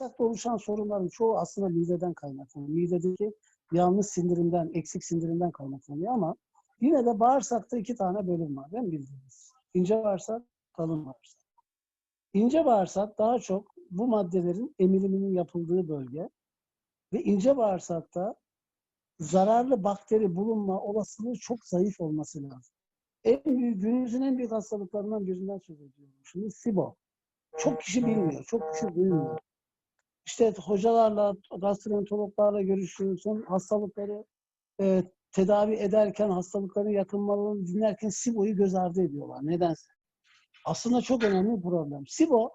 Bağırsakta oluşan sorunların çoğu aslında mideden kaynaklanıyor. Midedeki yanlış sindirimden, eksik sindirimden kaynaklanıyor ama yine de bağırsakta iki tane bölüm var değil mi bildiğiniz? İnce bağırsak, kalın bağırsak. İnce bağırsak daha çok bu maddelerin emiliminin yapıldığı bölge ve ince bağırsakta zararlı bakteri bulunma olasılığı çok zayıf olması lazım. En büyük, günümüzün en büyük hastalıklarından birinden söz ediyorum. Şimdi SIBO. Çok kişi bilmiyor, çok kişi duymuyor. İşte hocalarla, gastroenterologlarla görüşüyorsun, hastalıkları e, tedavi ederken, hastalıkların yakınmalarını dinlerken SIBO'yu göz ardı ediyorlar. Nedense. Aslında çok önemli bir problem. SIBO,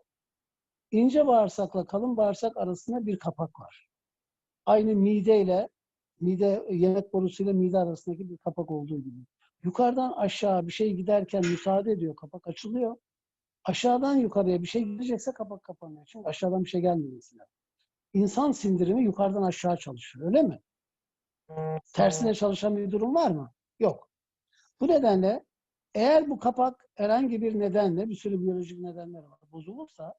ince bağırsakla kalın bağırsak arasında bir kapak var. Aynı mideyle, mide yemek borusuyla mide arasındaki bir kapak olduğu gibi. Yukarıdan aşağı bir şey giderken müsaade ediyor, kapak açılıyor. Aşağıdan yukarıya bir şey gidecekse kapak kapanıyor. Çünkü aşağıdan bir şey gelmemesi lazım. İnsan sindirimi yukarıdan aşağı çalışıyor, öyle mi? Tersine çalışan bir durum var mı? Yok. Bu nedenle eğer bu kapak herhangi bir nedenle, bir sürü biyolojik nedenler var, bozulursa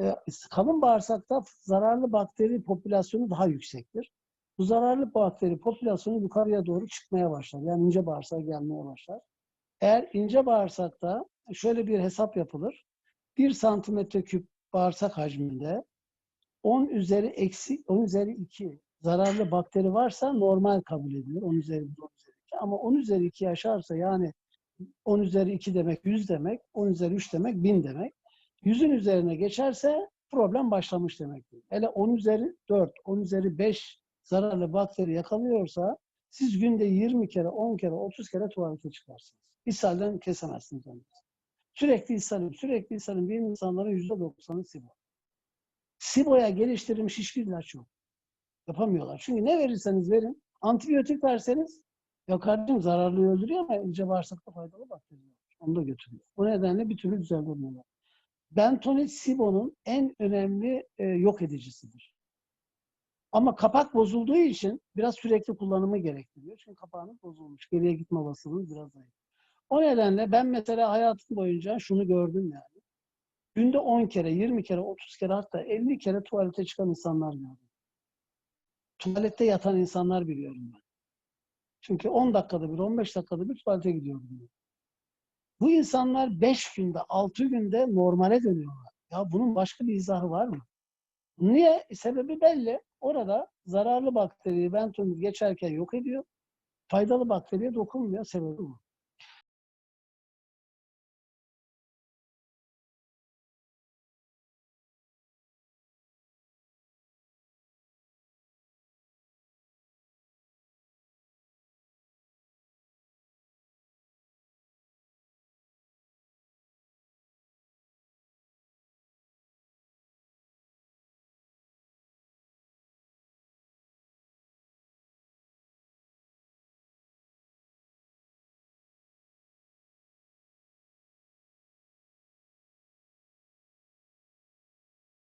e, kalın bağırsakta zararlı bakteri popülasyonu daha yüksektir. Bu zararlı bakteri popülasyonu yukarıya doğru çıkmaya başlar. Yani ince bağırsağa gelmeye başlar. Eğer ince bağırsakta şöyle bir hesap yapılır. 1 santimetre küp bağırsak hacminde 10 üzeri eksi 10 üzeri 2 zararlı bakteri varsa normal kabul edilir. 10 üzeri 1, 10 üzeri 2. Ama 10 üzeri 2 aşarsa yani 10 üzeri 2 demek 100 demek, 10 üzeri 3 demek 1000 demek. 100'ün üzerine geçerse problem başlamış demektir. Hele 10 üzeri 4, 10 üzeri 5 zararlı bakteri yakalıyorsa siz günde 20 kere, 10 kere, 30 kere tuvalete çıkarsınız. İshalden kesemezsiniz onu. Sürekli ishalim, sürekli ishalim bir insanların %90'ı SIBO. SIBO'ya geliştirilmiş hiçbir ilaç yok. Yapamıyorlar. Çünkü ne verirseniz verin, antibiyotik verseniz ya kardeşim zararlı öldürüyor ama ince bağırsakta faydalı bakteri var. Onu da götürüyor. Bu nedenle bir türlü düzeltemiyorlar. Bentonit SIBO'nun en önemli e, yok edicisidir. Ama kapak bozulduğu için biraz sürekli kullanımı gerektiriyor. Çünkü kapağınız bozulmuş. Geriye gitme olasılığınız biraz zayıf. O nedenle ben mesela hayatım boyunca şunu gördüm yani. Günde 10 kere, 20 kere, 30 kere hatta 50 kere tuvalete çıkan insanlar gördüm. Tuvalette yatan insanlar biliyorum ben. Çünkü 10 dakikada bir, 15 dakikada bir tuvalete gidiyorum. Ben. Bu insanlar 5 günde, 6 günde normale dönüyorlar. Ya bunun başka bir izahı var mı? Niye? Sebebi belli. Orada zararlı bakteriyi bentonit geçerken yok ediyor. Faydalı bakteriye dokunmuyor. Sebebi bu.